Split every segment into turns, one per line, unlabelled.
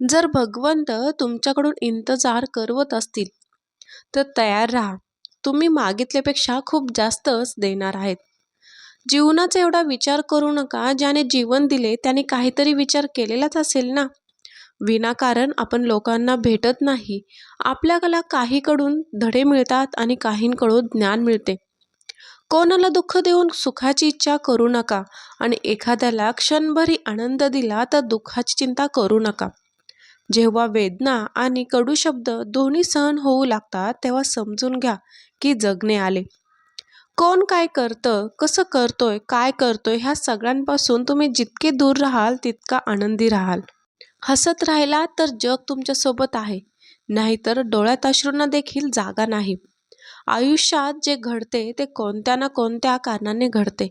जर भगवंत तुमच्याकडून इंतजार करवत असतील तर तयार राहा. तुम्ही मागितल्यापेक्षा खूप जास्तच देणार आहेत. जीवनाचा एवढा विचार करू नका ज्याने जीवन दिले त्याने काहीतरी विचार केलेलाच असेल ना? विनाकारण आपण लोकांना भेटत नाही. आपल्याला काहीकडून धडे मिळतात आणि काहींकडून ज्ञान मिळते. कोणाला दुःख देऊन सुखाची इच्छा करू नका आणि एखाद्याला क्षणभरी आनंद दिला तर दुःखाची चिंता करू नका. जेव्हा वेदना आणि कडू शब्द दोन्ही सहन होऊ लागतात तेव्हा समजून घ्या की जगणे आले. कोण काय करतं कसं करतोय काय करतोय ह्या सगळ्यांपासून तुम्ही जितके दूर राहाल तितका आनंदी राहाल. हसत राहिला तर जग तुमच्यासोबत आहे नाहीतर डोळ्यात अश्रूंना देखील जागा नाही. आयुष्यात जे घडते ते कोणत्या ना कोणत्या कारणाने घडते.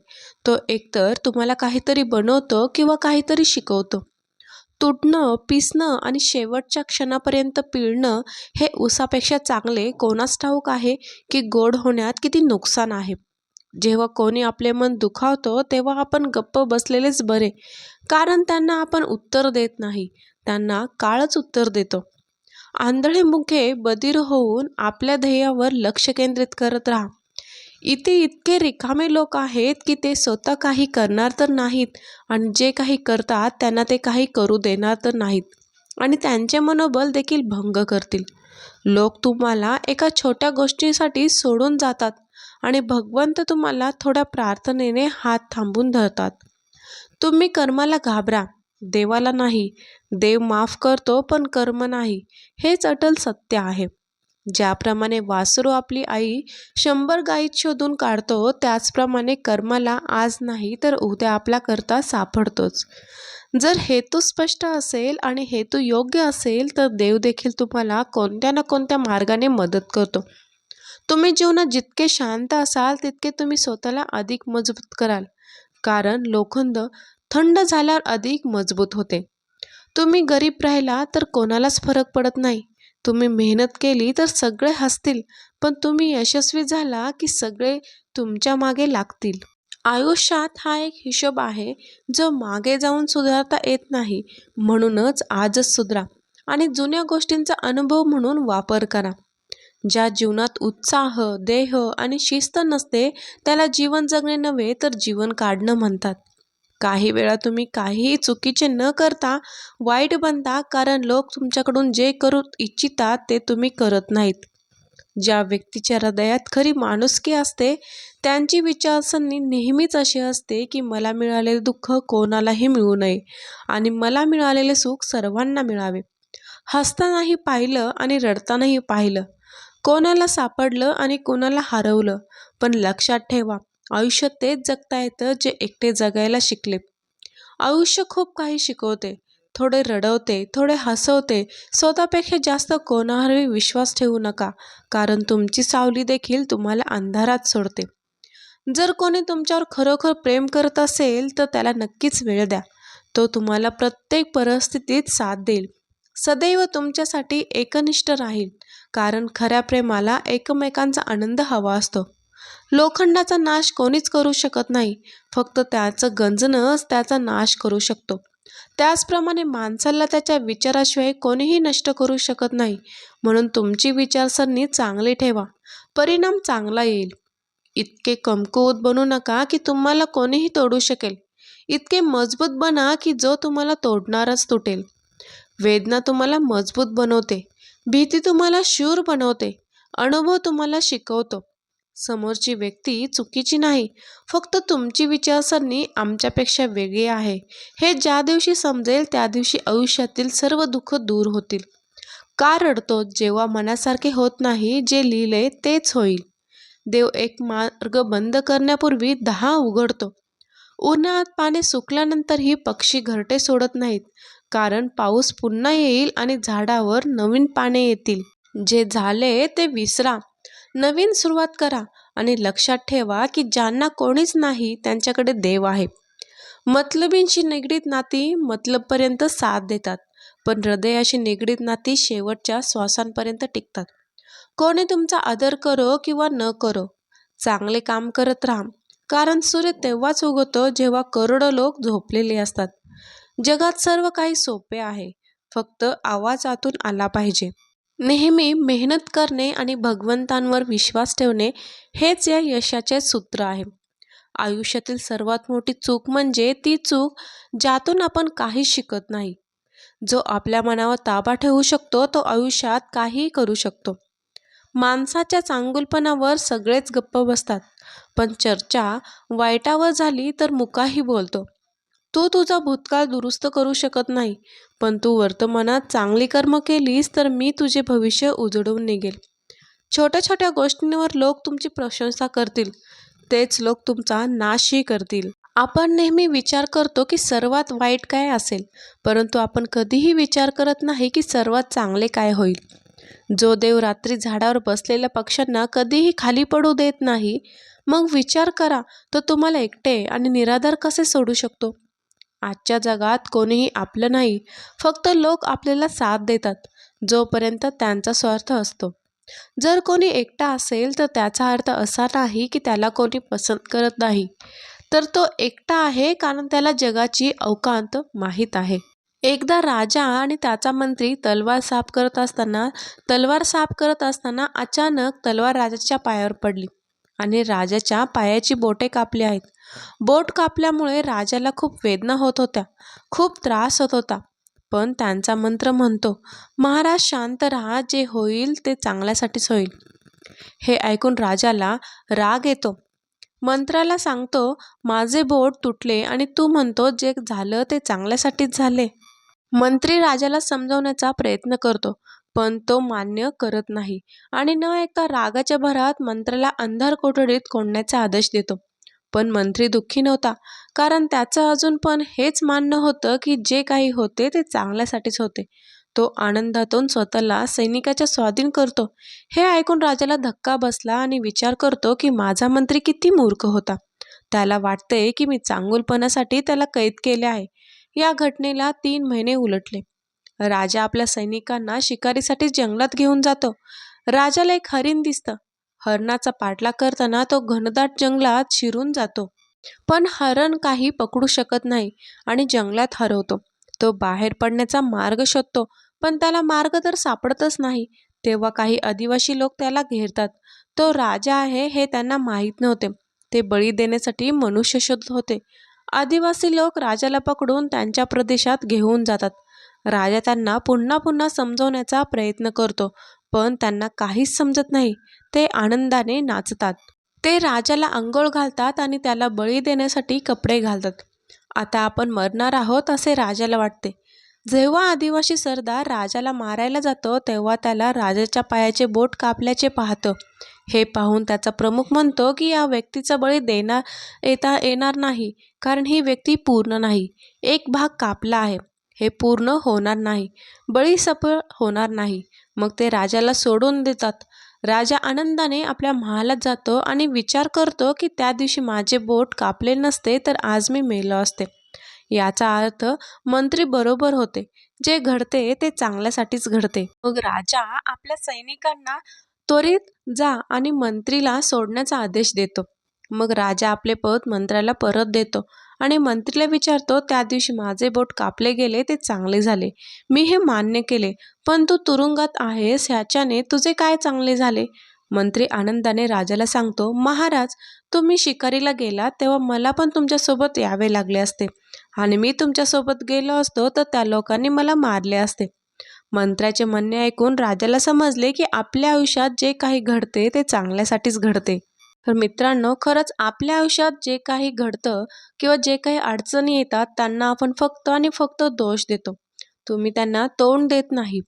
तो एकतर तुम्हाला काहीतरी बनवतो किंवा काहीतरी शिकवतो. तुटणं पिसणं आणि शेवटच्या क्षणापर्यंत पिळणं हे उसापेक्षा चांगले कोणास ठाऊक आहे की गोड होण्यात किती नुकसान आहे? जेव्हा कोणी आपले मन दुखावतो तेव्हा आपण गप्प बसलेलेच बरे. कारण त्यांना आपण उत्तर देत नाही. त्यांना काळच उत्तर देतो. आंधळे मुखे बधीर होऊन आपल्या ध्येयावर लक्ष केंद्रित करत राहा. इथे इतके रिकामे लोक आहेत की ते स्वतः काही करणार तर नाहीत आणि जे काही करतात त्यांना ते काही करू देणार तर नाहीत. आणि त्यांचे मनोबल देखील भंग करतील. लोक तुम्हाला एका छोट्या गोष्टीसाठी सोडून जातात आणि भगवंत तुम्हाला थोड्या प्रार्थनेने हात थांबून धरतात. तुम्ही कर्माला घाबरा. देवाला नाही. देव माफ करतो पण कर्म नाही. हेच अटल सत्य आहे. ज्याप्रमाणे वासरू आपली आई शंभर गायीत शोधून काढतो त्याचप्रमाणे कर्माला आज नाही तर उद्या आपला करता सापडतोच. जर हेतू स्पष्ट असेल आणि हेतू योग्य असेल तर देव देखील तुम्हाला कोणत्या ना कोणत्या मार्गाने मदत करतो. तुम्ही जीवनात जितके शांत असाल तितके तुम्ही स्वतःला अधिक मजबूत कराल. कारण लोखंड थंड झाल्यावर अधिक मजबूत होते. तुम्ही गरीब राहिला तर कोणालाच फरक पडत नाही. तुम्ही मेहनत केली तर सगळे हसतील पण तुम्ही यशस्वी झाला की सगळे तुमच्या मागे लागतील. आयुष्यात हा एक हिशोब आहे जो मागे जाऊन सुधारता येत नाही म्हणूनच आजच सुधरा आणि जुन्या गोष्टींचा अनुभव म्हणून वापर करा. ज्या जीवनात उत्साह देह आणि शिस्त नसते त्याला जीवन जगणे नव्हे तर जीवन काढणं म्हणतात. काही वेळा तुम्ही काहीही चुकीचे न करता वाईट बनता कारण लोक तुमच्याकडून जे करू इच्छितात ते तुम्ही करत नाहीत. ज्या व्यक्तीच्या हृदयात खरी माणुसकी असते त्यांची विचारसरणी नेहमीच अशी असते की मला मिळालेले दुःख कोणालाही मिळू नये आणि मला मिळालेले सुख सर्वांना मिळावे. हसतानाही पाहिलं आणि रडतानाही पाहिलं. कोणाला सापडलं आणि कोणाला हरवलं पण लक्षात ठेवा आयुष्य तेच जगता येतं जे एकटे जगायला शिकले आयुष्य खूप काही शिकवते. थोडे रडवते थोडे हसवते. स्वतःपेक्षा जास्त कोणावरही विश्वास ठेवू नका कारण तुमची सावली देखील तुम्हाला अंधारात सोडते. जर कोणी तुमच्यावर खरोखर प्रेम करत असेल तर त्याला नक्कीच वेळ द्या. तो तुम्हाला प्रत्येक परिस्थितीत साथ देईल. सदैव तुमच्यासाठी एकनिष्ठ राहील कारण खऱ्या प्रेमाला एकमेकांचा आनंद हवा असतो. लोखंडाचा नाश कोणीच करू शकत नाही. फक्त त्याचं गंजनच त्याचा नाश करू शकतो. त्याचप्रमाणे माणसाला त्याच्या विचाराशिवाय कोणीही नष्ट करू शकत नाही. म्हणून तुमची विचारसरणी चांगली ठेवा. परिणाम चांगला येईल. इतके कमकुवत बनू नका की तुम्हाला कोणीही तोडू शकेल. इतके मजबूत बना की जो तुम्हाला तोडणारच तुटेल. वेदना तुम्हाला मजबूत बनवते. भीती तुम्हाला शूर बनवते. अनुभव तुम्हाला शिकवतो. समोरची व्यक्ती चुकीची नाही. फक्त तुमची विचारसरणी आमच्यापेक्षा वेगळी आहे. हे ज्या दिवशी समजेल त्या दिवशी आयुष्यातील सर्व दुःख दूर होतील. का रडतो जेव्हा मनासारखे होत नाही जे लिहिले तेच होईल. देव एक मार्ग बंद करण्यापूर्वी दहा उघडतो. उन्हाळ्यात पाणी सुकल्यानंतरही पक्षी घरटे सोडत नाहीत. कारण पाऊस पुन्हा येईल आणि झाडावर नवीन पाने येतील. जे झाले ते विसरा. नवीन सुरुवात करा आणि लक्षात ठेवा की ज्यांना कोणीच नाही त्यांच्याकडे देव आहे. मतलबींशी निगडीत नाती मतलबपर्यंत साथ देतात पण हृदयाशी निगडीत नाती शेवटच्या श्वासांपर्यंत टिकतात. कोणी तुमचा आदर करो किंवा न करो चांगले काम करत राहा कारण सूर्य तेव्हाच उगवतो जेव्हा करोडो लोक झोपलेले असतात. जगात सर्व काही सोपे आहे फक्त आवाज आतून आला पाहिजे. नेहमी मेहनत करणे आणि भगवंतांवर विश्वास ठेवणे हेच या यशाचे सूत्र आहे. आयुष्यातील सर्वात मोठी चूक म्हणजे ती चूक ज्यातून आपण काही शिकत नाही. जो आपल्या मनावर ताबा ठेवू शकतो तो आयुष्यात काहीही करू शकतो. माणसाच्या चांगुलपणावर सगळेच गप्प बसतात. पण चर्चा वाईटावर झाली तर मुकाही बोलतो. तू तुझा भूतकाळ दुरुस्त करू शकत नाही. पण तू वर्तमानात चांगली कर्म केलीस तर मी तुझे भविष्य उजळून निघेल. छोट्या छोट्या गोष्टींवर लोक तुमची प्रशंसा करतील. तेच लोक तुमचा नाशही करतील. आपण नेहमी विचार करतो की सर्वात वाईट काय असेल. परंतु आपण कधीही विचार करत नाही की सर्वात चांगले काय होईल. जो देव रात्री झाडावर बसलेल्या पक्ष्यांना कधीही खाली पडू देत नाही मग विचार करा तो तुम्हाला एकटे आणि निराधार कसे सोडू शकतो? आजच्या जगात कोणीही आपलं नाही फक्त लोक आपल्याला साथ देतात जोपर्यंत त्यांचा स्वार्थ असतो. जर कोणी एकटा असेल तर त्याचा अर्थ असा नाही की त्याला कोणी पसंत करत नाही. तर तो एकटा आहे कारण त्याला जगाची अवकांत माहीत आहे. एकदा राजा आणि त्याचा मंत्री तलवार साफ करत असताना तलवार साफ करत असताना अचानक तलवार राजाच्या पायावर पडली. आणि राजाच्या पायाची बोटे कापली आहेत. बोट कापल्यामुळे राजाला खूप वेदना होत होत्या. खूप त्रास होत होता. पण त्यांचा मंत्र म्हणतो महाराज शांत राहा जे होईल ते चांगल्यासाठीच होईल. हे ऐकून राजाला राग येतो. मंत्राला सांगतो माझे बोट तुटले आणि तू म्हणतो जे झालं ते चांगल्यासाठीच झाले. मंत्री राजाला समजवण्याचा प्रयत्न करतो. पण तो मान्य करत नाही आणि न ऐकता रागाच्या भरात मंत्र्याला अंधार कोठडीत कोंडण्याचा आदेश देतो. पण मंत्री दुःखी नव्हता कारण त्याचं अजून पण हेच मानणं होतं की जे काही होते ते चांगल्यासाठीच होते. तो आनंदातून स्वतःला सैनिकाच्या स्वाधीन करतो. हे ऐकून राजाला धक्का बसला आणि विचार करतो की माझा मंत्री किती मूर्ख होता. त्याला वाटते की मी चांगुलपणासाठी त्याला कैद केले आहे. या घटनेला तीन महिने उलटले. राजा आपल्या सैनिकांना शिकारीसाठी जंगलात घेऊन जातो. राजाला एक हरिण दिसतं. हरणाचा पाठलाग करताना तो घनदाट जंगलात शिरून जातो. पण हरण काही पकडू शकत नाही आणि जंगलात हरवतो. तो बाहेर पडण्याचा मार्ग शोधतो पण त्याला मार्ग तर सापडतच नाही. तेव्हा काही आदिवासी लोक त्याला घेरतात. तो राजा आहे हे त्यांना माहीत नव्हते. ते बळी देण्यासाठी मनुष्य शोधत होते. आदिवासी लोक राजाला पकडून त्यांच्या प्रदेशात घेऊन जातात. राजा त्यांना पुन्हा पुन्हा समजवण्याचा प्रयत्न करतो पण त्यांना काहीच समजत नाही. ते आनंदाने नाचतात. ते राजाला अंघोळ घालतात आणि त्याला बळी देण्यासाठी कपडे घालतात. आता आपण मरणार आहोत असे राजाला वाटते. जेव्हा आदिवासी सरदार राजाला मारायला जातो तेव्हा त्याला राजाच्या पायाचे बोट कापल्याचे पाहतं. हे पाहून त्याचा प्रमुख म्हणतो की या व्यक्तीचा बळी देणार येता येणार नाही कारण ही व्यक्ती पूर्ण नाही. एक भाग कापला आहे. हे पूर्ण होणार नाही. बळी सफळ होणार नाही. मग ते राजाला सोडून देतात. राजा आनंदाने आपल्या महालात जातो आणि विचार करतो की त्या दिवशी माझे बोट कापले नसते तर आज मी मेलो असते. याचा अर्थ मंत्री बरोबर होते. जे घडते ते चांगल्यासाठीच घडते. मग राजा आपल्या सैनिकांना त्वरित जा आणि मंत्रीला सोडण्याचा आदेश देतो. मग राजा आपले पद मंत्र्याला परत देतो. आणि मंत्रीला विचारतो त्या दिवशी माझे बोट कापले गेले ते चांगले झाले. मी हे मान्य केले. पण तू तुरुंगात आहेस ह्याच्याने तुझे काय चांगले झाले? मंत्री आनंदाने राजाला सांगतो महाराज तुम्ही शिकारीला गेला तेव्हा मला पण तुमच्यासोबत यावे लागले असते. आणि मी तुमच्यासोबत गेलो असतो तर त्या लोकांनी मला मारले असते. मंत्र्याचे म्हणणे ऐकून राजाला समजले की आपल्या आयुष्यात जे काही घडते ते चांगल्यासाठीच घडते. तर मित्रांनो खरंच आपल्या आयुष्यात जे काही घडतं किंवा जे काही अडचणी येतात त्यांना आपण फक्त आणि फक्त दोष देतो. तुम्ही त्यांना तोंड देत नाही.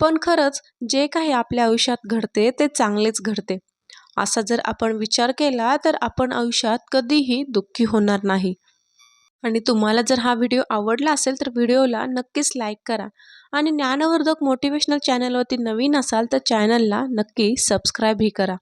पण खरंच जे काही आपल्या आयुष्यात घडते ते चांगलेच घडते. असा जर आपण विचार केला तर आपण आयुष्यात कधीही दुःखी होणार नाही. आणि तुम्हाला जर हा व्हिडिओ आवडला असेल तर व्हिडिओला नक्कीच लाईक करा. आणि ज्ञानवर्धक मोटिवेशनल चॅनलवरती नवीन असाल तर चॅनलला नक्की सबस्क्राईबही करा.